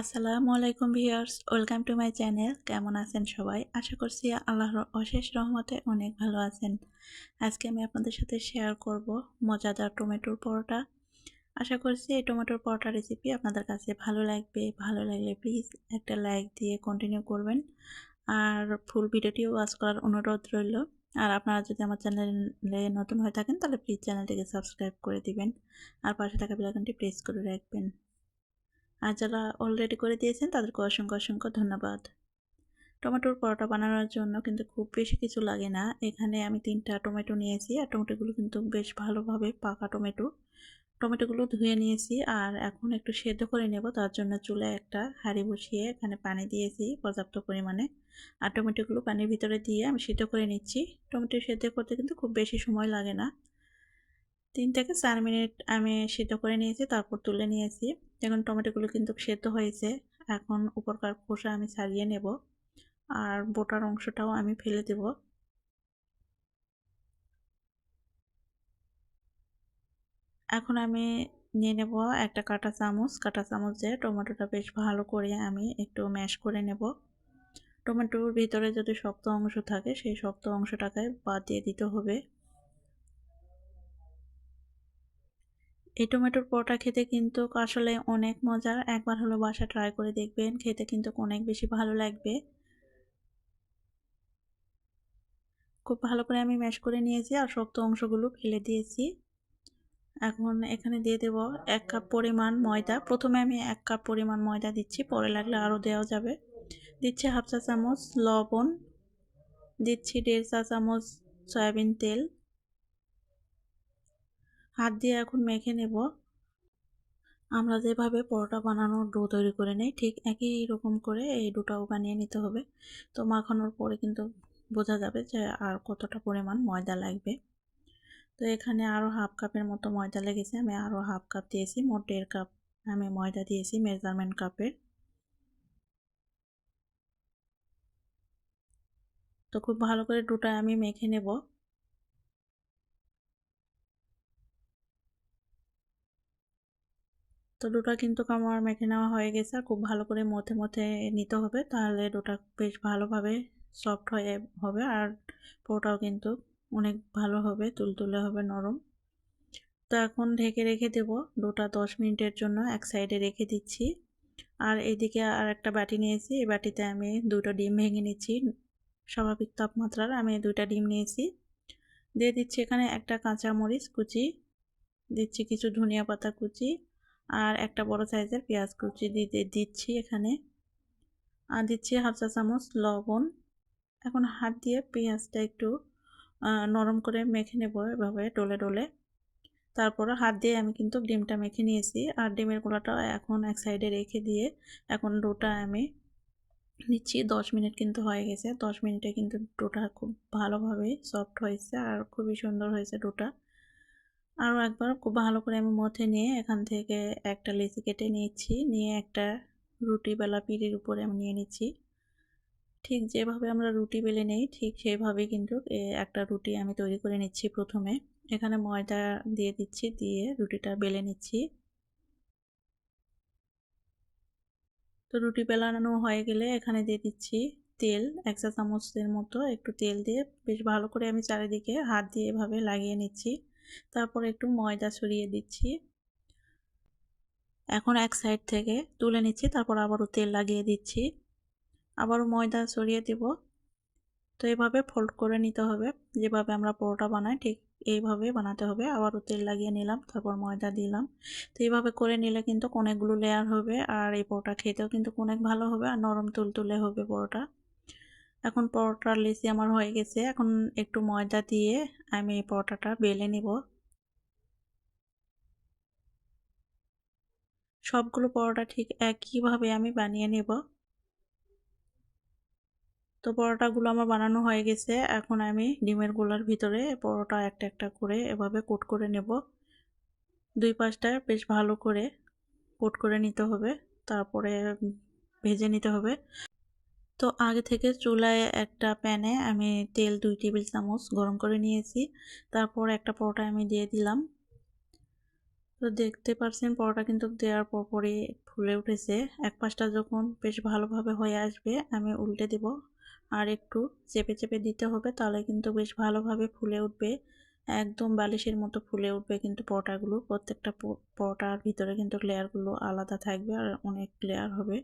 আসসালামু আলাইকুম viewers, welcome to my channel. কেমন আছেন সবাই? আশা করছি আল্লাহর অশেষ রহমতে অনেক ভালো আছেন। আজকে আমি আপনাদের সাথে শেয়ার করব মজাদার টমেটোর পরোটা। আশা করছি এই টমেটোর পরোটা রেসিপি আপনাদের কাছে ভালো লাগবে। ভালো লাগলে প্লিজ একটা লাইক দিয়ে কন্টিনিউ করবেন। আর ফুল ভিডিওটিও ওয়াচ করার অনুরোধ রইল। আর আপনারা যদি আমার চ্যানেলে নতুন হয়ে থাকেন, তাহলে প্লিজ চ্যানেলটিকে সাবস্ক্রাইব করে দিবেন। আর পাশে থাকা বেলাকনটি প্রেস করে রাখবেন। আর যারা অলরেডি করে দিয়েছেন, তাদেরকে অসংখ্য অসংখ্য ধন্যবাদ। টমেটোর পরোটা বানানোর জন্য কিন্তু খুব বেশি কিছু লাগে না। এখানে আমি তিনটা টমেটো নিয়েছি, আর টমেটোগুলো কিন্তু বেশ ভালোভাবে পাকা টমেটো। টমেটোগুলো ধুয়ে নিয়েছি, আর এখন একটু সেদ্ধ করে নেব। তার জন্য চুলে একটা হাঁড়ি বসিয়ে এখানে পানি দিয়েছি পর্যাপ্ত পরিমাণে। আর টমেটোগুলো পানির ভিতরে দিয়ে আমি সিদ্ধ করে নিচ্ছি। টমেটো সেদ্ধ করতে কিন্তু খুব বেশি সময় লাগে না। তিন থেকে চার মিনিট আমি সিদ্ধ করে নিয়েছি, তারপর তুলে নিয়েছি। এখন টমেটোগুলো কিন্তু সেদ্ধ হয়েছে। এখন উপরকার খোসা আমি ছাড়িয়ে নেব আর বোটার অংশটাও আমি ফেলে দেব। এখন আমি নিয়ে নেব একটা কাটা চামচ। কাটা চামচ টমেটোটা বেশ ভালো করে আমি একটু ম্যাশ করে নেব। টমেটোর ভিতরে যদি শক্ত অংশ থাকে, সেই শক্ত অংশটাকে বাদ দিয়ে দিতে হবে। এই টমেটোর পরোটা খেতে কিন্তু আসলে অনেক মজার একবার হলো বাসা ট্রাই করে দেখবেন, খেতে কিন্তু অনেক বেশি ভালো লাগবে। খুব ভালো করে আমি ম্যাশ করে নিয়েছি আর শক্ত অংশগুলো ফেলে দিয়েছি। এখন এখানে দিয়ে দেব এক কাপ পরিমাণ ময়দা। প্রথমে আমি এক কাপ পরিমাণ ময়দা দিচ্ছি, পরে লাগলে আরও দেওয়া যাবে। দিচ্ছি হাফ চা চামচ লবণ, দিচ্ছি দেড় চা চামচ সয়াবিন তেল। হাত দিয়ে এখন মেখে নেব। আমরা যেভাবে পরোটা বানানোর ডো তৈরি করে নেই, ঠিক একই রকম করে এই ডোটাও বানিয়ে নিতে হবে। তো মাখানোর পরে কিন্তু বোঝা যাবে যে আর কতটা পরিমাণ ময়দা লাগবে। তো এখানে আরও হাফ কাপের মতো ময়দা লেগেছে, আমি আরও হাফ কাপ দিয়েছি, মোট দেড় কাপ আমি ময়দা দিয়েছি মেজারমেন্ট কাপের। তো খুব ভালো করে ডোটা আমি মেখে নেব। তো ডোটা কিন্তু আমার মেখে নেওয়া হয়ে গেছে খুব ভালো করে মথে মথে নিতে হবে। তাহলে ডোটা বেশ ভালোভাবে সফট হয়ে হবে আর পোটাও কিন্তু অনেক ভালো হবে, তুলতুলে হবে, নরম। তো এখন ঢেকে রেখে দেব ডোটা দশ মিনিটের জন্য, এক সাইডে রেখে দিচ্ছি। আর এদিকে আর একটা বাটি নিয়েছি, এই বাটিতে আমি দুটো ডিম ভেঙে নিচ্ছি, স্বাভাবিক তাপমাত্রার। আমি দুইটা ডিম নিয়েছি। দিয়ে দিচ্ছি এখানে একটা কাঁচা মরিচ কুচি, দিচ্ছি কিছু ধনিয়া পাতা কুচি আর একটা বড় সাইজের পেঁয়াজ কুচি দিতে, দিচ্ছি এখানে। আর দিচ্ছি হাফ চা চামচ লবণ। এখন হাত দিয়ে পেঁয়াজটা একটু নরম করে মেখে নেব এভাবে ডলে ডলে। তারপর হাত দিয়ে আমি কিন্তু ডিমটা মেখে নিয়েছি আর ডিমের গোলাটা এখন এক সাইডে রেখে দিয়ে এখন ডোটা আমি নিচ্ছি দশ মিনিট কিন্তু হয়ে গেছে। দশ মিনিটে কিন্তু ডোটা খুব ভালোভাবে সফট হয়েছে আর খুবই সুন্দর হয়েছে ডোটা। আরও একবার খুব ভালো করে আমি মথে নিয়ে এখান থেকে একটা লেচি কেটে নিয়েছি। নিয়ে একটা রুটি বেলা পিড়ির উপরে আমি নিয়ে নিচ্ছি। ঠিক যেভাবে আমরা রুটি বেলে নেই, ঠিক সেইভাবেই কিন্তু একটা রুটি আমি তৈরি করে নিচ্ছি প্রথমে। এখানে ময়দা দিয়ে দিচ্ছি, দিয়ে রুটিটা বেলে নিচ্ছি। তো রুটি বেলানো হয়ে গেলে এখানে দিয়ে দিচ্ছি তেল, এক চা চামচের মতো একটু তেল দিয়ে বেশ ভালো করে আমি চারিদিকে হাত দিয়ে এভাবে লাগিয়ে নিচ্ছি। তারপর একটু ময়দা ছড়িয়ে দিচ্ছি। এখন এক সাইড থেকে তুলে নিচ্ছি, তারপর আবারও তেল লাগিয়ে দিচ্ছি। আবারও ময়দা ছড়িয়ে দিব। তো এইভাবে ফোল্ড করে নিতে হবে। যেভাবে আমরা পরোটা বানাই, ঠিক এইভাবে বানাতে হবে। আবারও তেল লাগিয়ে নিলাম, তারপর ময়দা দিলাম। তো এইভাবে করে নিলে কিন্তু অনেকগুলো লেয়ার হবে আর এই পরোটা খেতেও কিন্তু অনেক ভালো হবে আর নরম তুলতুলে হবে পরোটা। এখন পরোটার লেসি আমার হয়ে গেছে। এখন একটু ময়দা দিয়ে আমি এই পরোটাটা বেলে নিব। সবগুলো পরোটা ঠিক একইভাবে আমি বানিয়ে নেব। তো পরোটাগুলো আমার বানানো হয়ে গেছে। এখন আমি ডিমের গোলার ভিতরে পরোটা একটা একটা করে এভাবে কোট করে নেব। দুই পাশটা বেশ ভালো করে কোট করে নিতে হবে। তারপরে ভেজে নিতে হবে। তো আগে থেকে চুলায় একটা প্যানে আমি তেল দুই টেবিল চামচ গরম করে নিয়েছি। তারপর একটা পরোটা আমি দিয়ে দিলাম। তো দেখতে পারছেন পরোটা কিন্তু দেওয়ার পর পরই ফুলে উঠেছে। এক পাশটা যখন বেশ ভালোভাবে হয়ে আসবে, আমি উল্টে দেব। আর একটু চেপে চেপে দিতে হবে, তাহলে কিন্তু বেশ ভালোভাবে ফুলে উঠবে। একদম বালিশের মতো ফুলে উঠবে কিন্তু পরোটাগুলো। প্রত্যেকটা পরোটার ভিতরে কিন্তু লেয়ারগুলো আলাদা থাকবে আর অনেক লেয়ার হবে।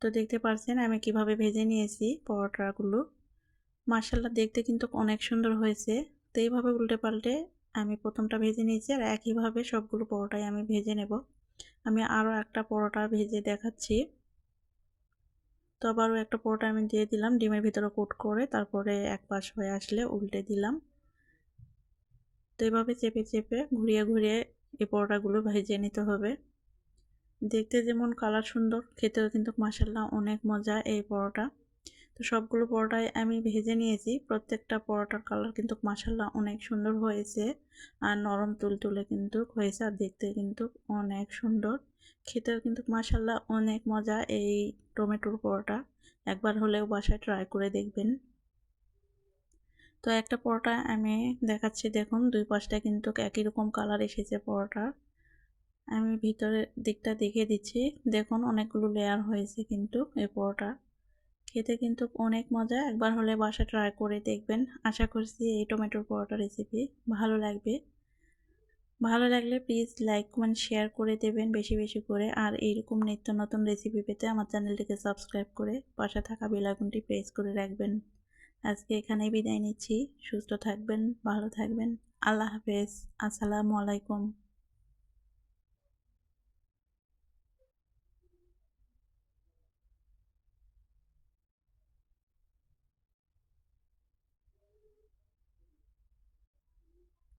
তো দেখতে পারছেন আমি কীভাবে ভেজে নিয়েছি পরোটাগুলো। মার্শাল্লা দেখতে কিন্তু অনেক সুন্দর হয়েছে। তো এইভাবে উল্টে পাল্টে আমি প্রথমটা ভেজে নিয়েছি আর একইভাবে সবগুলো পরোটাই আমি ভেজে নেব। আমি আরও একটা পরোটা ভেজে দেখাচ্ছি। তো আবারও একটা পরোটা আমি দিয়ে দিলাম, ডিমের ভিতরে কোট করে তারপরে এক পাশ হয়ে আসলে উল্টে দিলাম। তো এভাবে চেপে চেপে ঘুরিয়ে ঘুরিয়ে এই পরোটাগুলো ভেজে নিতে হবে। দেখতে যেমন কালার সুন্দর, খেতেও কিন্তু মাসাল্লাহ অনেক মজা এই পরোটা। তো সবগুলো পরোটাই আমি ভেজে নিয়েছি। প্রত্যেকটা পরোটার কালার কিন্তু মাসাল্লাহ অনেক সুন্দর হয়েছে। আর নরম তুলতুলে কিন্তু হয়েছে আর দেখতে কিন্তু অনেক সুন্দর। খেতেও কিন্তু মাসাল্লাহ অনেক মজা এই টমেটোর পরোটা। একবার হলেও বাসায় ট্রাই করে দেখবেন। তো একটা পরোটা আমি দেখাচ্ছি, দেখুন দুই পাশটা কিন্তু একই রকম কালার এসেছে পরোটার আমি ভিতরের দিকটা দেখে দিচ্ছি। দেখুন অনেকগুলো লেয়ার হয়েছে কিন্তু এই পরোটা। খেতে কিন্তু অনেক মজা। একবার হলে বাসা ট্রাই করে দেখবেন। আশা করছি এই টমেটোর পরোটা রেসিপি ভালো লাগবে। ভালো লাগলে প্লিজ লাইক কমেন্ট শেয়ার করে দেবেন বেশি বেশি করে। আর এইরকম নিত্য নতুন রেসিপি পেতে আমার চ্যানেলটিকে সাবস্ক্রাইব করে পাশে থাকা বেলাগুনটি প্রেস করে রাখবেন। আজকে এখানেই বিদায় নিচ্ছি। সুস্থ থাকবেন, ভালো থাকবেন। আল্লাহ হাফেজ। আসসালামু আলাইকুম।